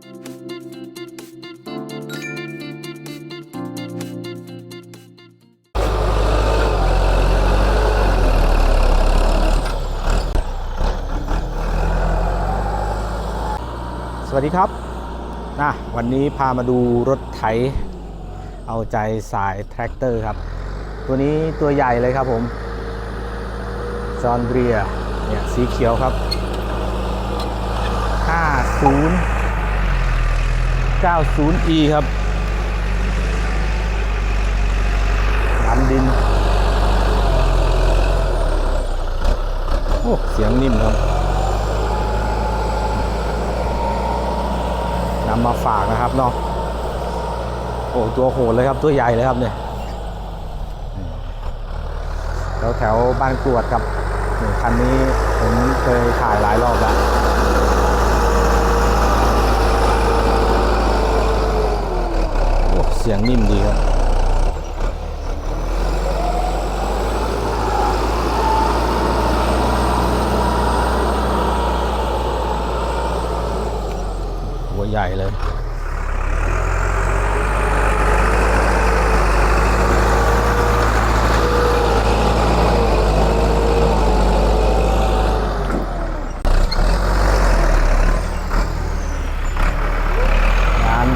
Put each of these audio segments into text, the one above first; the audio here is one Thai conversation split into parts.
สวัสดีครับนะวันนี้พามาดูรถไถ เอาใจสายแทรกเตอร์ครับ ตัวนี้ตัวใหญ่เลยครับผมจอห์นเบียเนี่ยสีเขียวครับ 50 90e ครับดันดิน โอ้ เสียงนิ่มครับนำมาฝากนะครับเนาะโอ้ตัวโหดเลยครับตัวใหญ่เลยครับเนี่ยแถวแถวบ้านกรวดครับคันนี้ผมเคยถ่ายหลายรอบแล้ว โอ้ เสียงนิ่มดีครับหัวใหญ่เลย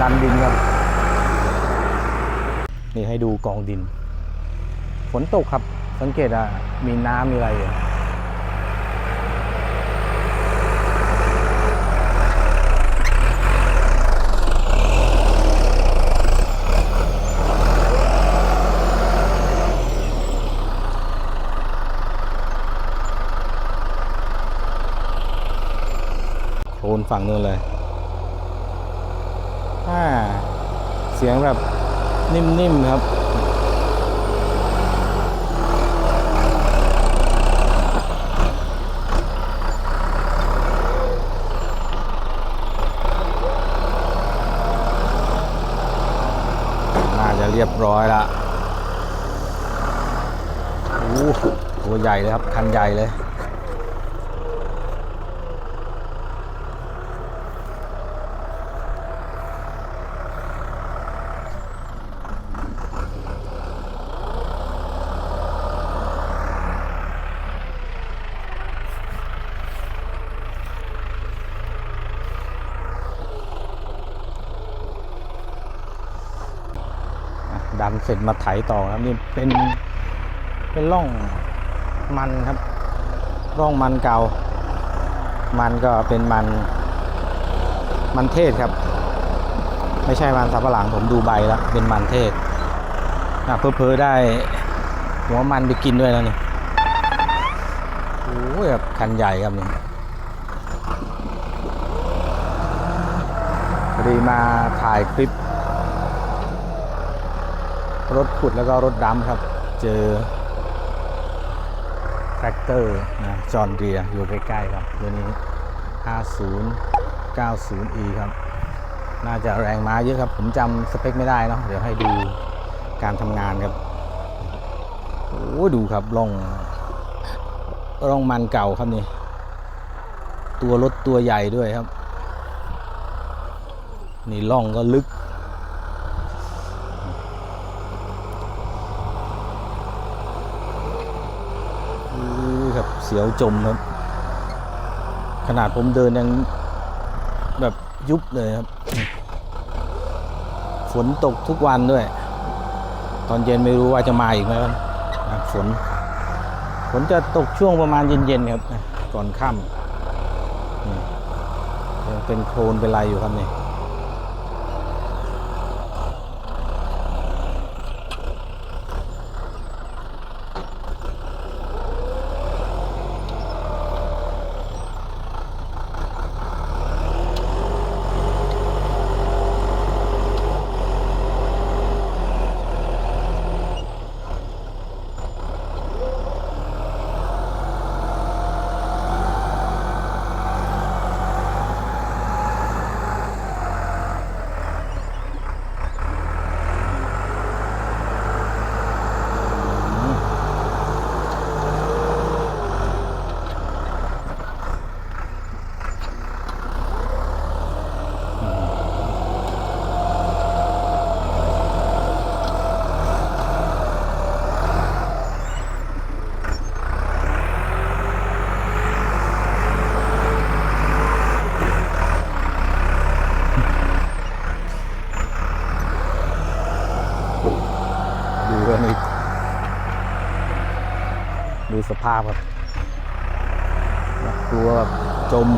ดันดินครับ นี่ให้ดูกองดิน ฝนตกครับ สังเกตอะ มีน้ำมีอะไรอยู่โคลนฝั่งนู้นเลย อ่า เสียงแบบ นิ่มๆครับน่าจะเรียบร้อยละโอ้โหตัวใหญ่เลยครับ คันใหญ่เลย ดันเสร็จมาไถต่อครับนี่เป็นเป็นร่องมันครับ ร่องมันเก่า มันก็เป็นมันมันเทศครับ ไม่ใช่มันสับปะหลังผมดูใบแล้วเป็นมันเทศนะเพอๆได้หัวมันไปกินด้วยแล้วนี่โอ้ยแบบคันใหญ่ครับนี่พอดีมาถ่ายคลิป รถขุดแล้วก็รถดำครับ เจอแทรกเตอร์นะจอนเดียอยู่ใกล้ๆครับตัวนี้ 50 90e ครับ น่าจะแรงม้าเยอะครับ ผมจำสเปคไม่ได้เนาะเดี๋ยวให้ดูการทำงานครับโอ้ดูครับร่องร่องมันเก่าครับนี่ตัวรถตัวใหญ่ด้วยครับ นี่ร่องก็ลึก อู้ครับเสียวจมครับ ขนาดผมเดินยังแบบยุบเลยครับ ฝนตกทุกวันด้วย ตอนเย็นไม่รู้ว่าจะมาอีกไหมครับฝน ฝนจะตกช่วงประมาณเย็นๆครับ ก่อนค่ำนี่ยังเป็นโคลนเป็นไรอยู่ครับเนี่ย สภาพครับกลัวแบบจม